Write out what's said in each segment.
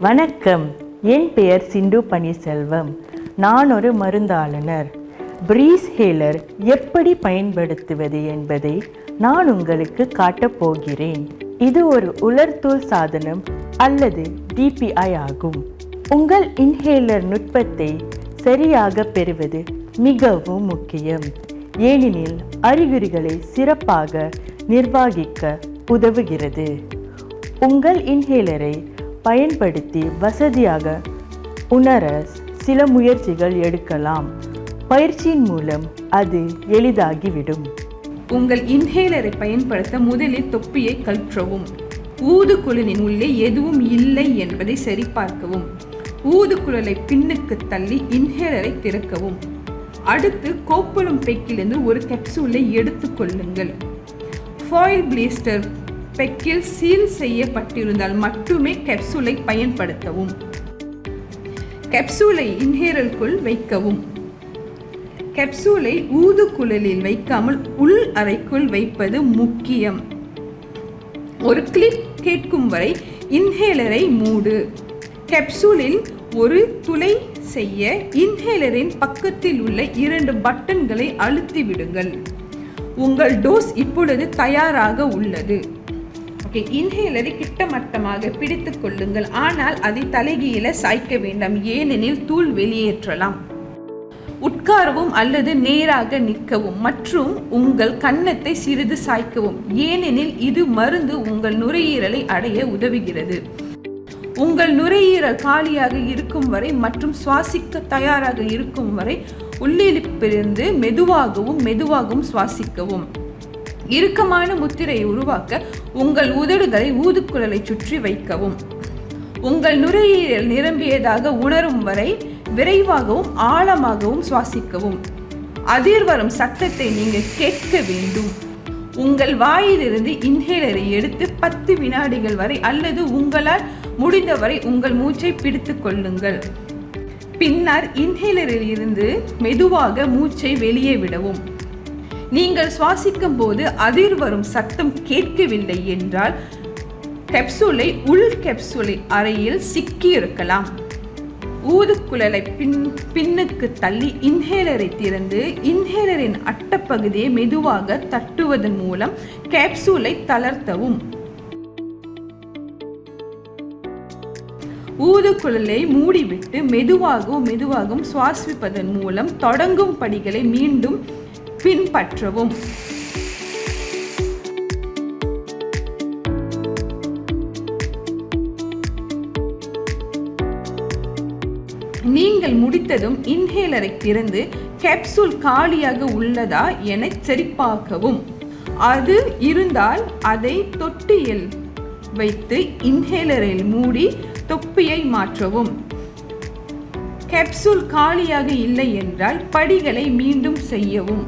வணக்கம். என் பெயர் சிந்து பன்னீர்செல்வம். நான் ஒரு மருந்தாளுநர். பிரீஸ் ஹேலர் எப்படி பயன்படுத்துவது என்பதை நான் உங்களுக்கு காட்டப் போகிறேன். இது ஒரு உலர்தூள் சாதனம் அல்லது டிபிஐ ஆகும். உங்கள் இன்ஹேலர் நுட்பத்தை சரியாக பெறுவது மிகவும் முக்கியம். ஏனெனில் அறிகுறிகளை சிறப்பாக நிர்வகிக்க உதவுகிறது. உங்கள் இன்ஹேலரை பயன்படுத்தி வசதியாக உணர சில முயற்சிகள் எடுக்கலாம். பயிற்சியின் மூலம் அது எளிதாகிவிடும். உங்கள் இன்ஹேலரை பயன்படுத்த முதலில் தொப்பியை கழற்றவும். ஊதுகுழலின் உள்ளே எதுவும் இல்லை என்பதை சரிபார்க்கவும். ஊதுகுழலை பின்னுக்கு தள்ளி இன்ஹேலரை திறக்கவும். அடுத்து கோப்புளம் பெக்கிலிருந்து ஒரு கேப்சூலை எடுத்துக்கொள்ளுங்கள் ஃபாயில் பிளேஸ்டர் பெக்கில் சீல் செய்யப்பட்டிருந்தால் மட்டுமே கெப்சூலை பயன்படுத்தவும். கெப்சூலை இன்ஹேரலுக்குள் வைக்கவும். கெப்சூலை ஊதுகுழலில் வைக்காமல் உள் அறைக்குள் வைப்பது முக்கியம். ஒரு கிளிக் கேட்கும் வரை இன்ஹேலரை மூடு. கெப்சூலில் ஒரு துளை செய்ய இன்ஹேலரின் பக்கத்தில் உள்ள இரண்டு பட்டன்களை அழுத்தி விடுங்கள் உங்கள் டோஸ் இப்பொழுது தயாராக உள்ளது. ஓகே இன்ஹேலரை கிட்டமட்டமாக பிடித்து கொள்ளுங்கள். ஆனால் அதை தலைகீழ சாய்க்க வேண்டாம். ஏனெனில் தூள் வெளியேற்றலாம். உட்காரவும் அல்லது நேராக நிற்கவும் மற்றும் உங்கள் கன்னத்தை சிறிது சாய்க்கவும். ஏனெனில் இது மருந்து உங்கள் நுரையீரலை அடைய உதவுகிறது. உங்கள் நுரையீரல் காலியாக இருக்கும் வரை மற்றும் சுவாசிக்க தயாராக இருக்கும் வரை உள்ளிழிப்பிலிருந்து மெதுவாகவும் மெதுவாகவும் சுவாசிக்கவும். இறுக்கமான முத்திரையை உருவாக்க உங்கள் உதடுகளை ஊதுக்குழலை சுற்றி வைக்கவும். உங்கள் நுரையீரல் நிரம்பியதாக உணரும் வரை விரைவாகவும் ஆழமாகவும் சுவாசிக்கவும். அதிர்வரும் சத்தத்தை நீங்கள் கேட்க வேண்டும். உங்கள் வாயிலிருந்து இன்ஹேலரை எடுத்து பத்து வினாடிகள் வரை அல்லது உங்களால் முடிந்தவரை உங்கள் மூச்சை பிடித்து கொள்ளுங்கள். பின்னர் இன்ஹேலரில் இருந்து மெதுவாக மூச்சை வெளியே விடவும். நீங்கள் சுவாசிக்கும் போது அதிர்வரும் சத்தம் கேட்கவில்லை என்றால் கெப்சூலை உள் கெப்சூலை அறையில் சிக்கியிருக்கலாம். ஊதுக்குழலை பின் பின்னுக்கு தள்ளி இன்ஹேலரை திறந்து இன்ஹேலரின் அட்டப்பகுதியை மெதுவாக தட்டுவதன் மூலம் கேப்சூலை தளர்த்தவும். ஊதுக்குழலை மூடிவிட்டு மெதுவாகவும் மெதுவாகவும் சுவாசிப்பதன் மூலம் தொடங்கும் படிகளை மீண்டும் பின்பற்றவும். நீங்கள் முடித்ததும் இன்ஹேலரை திறந்து கேப்சூல் காலியாக உள்ளதா என சரிபார்க்கவும். அது இருந்தால் அதை தொட்டியில் வைத்து இன்ஹேலரில் மூடி தொப்பியை மாற்றவும். கேப்சூல் காலியாக இல்லை என்றால் படிகளை மீண்டும் செய்யவும்.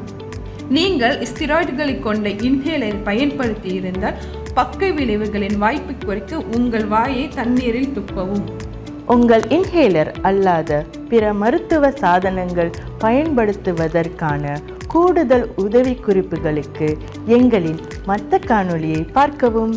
நீங்கள் ஸ்டிராய்டுகளை கொண்ட இன்ஹேலர் பயன்படுத்தி இருந்தால் பக்க விளைவுகளின் வாய்ப்பை குறைக்க உங்கள் வாயை தண்ணீரில் துப்பவும். உங்கள் இன்ஹேலர் அல்லாத பிற மருத்துவ சாதனங்கள் பயன்படுத்துவதற்கான கூடுதல் உதவிக்குறிப்புகளுக்கு எங்களின் மற்ற காணொளியை பார்க்கவும்.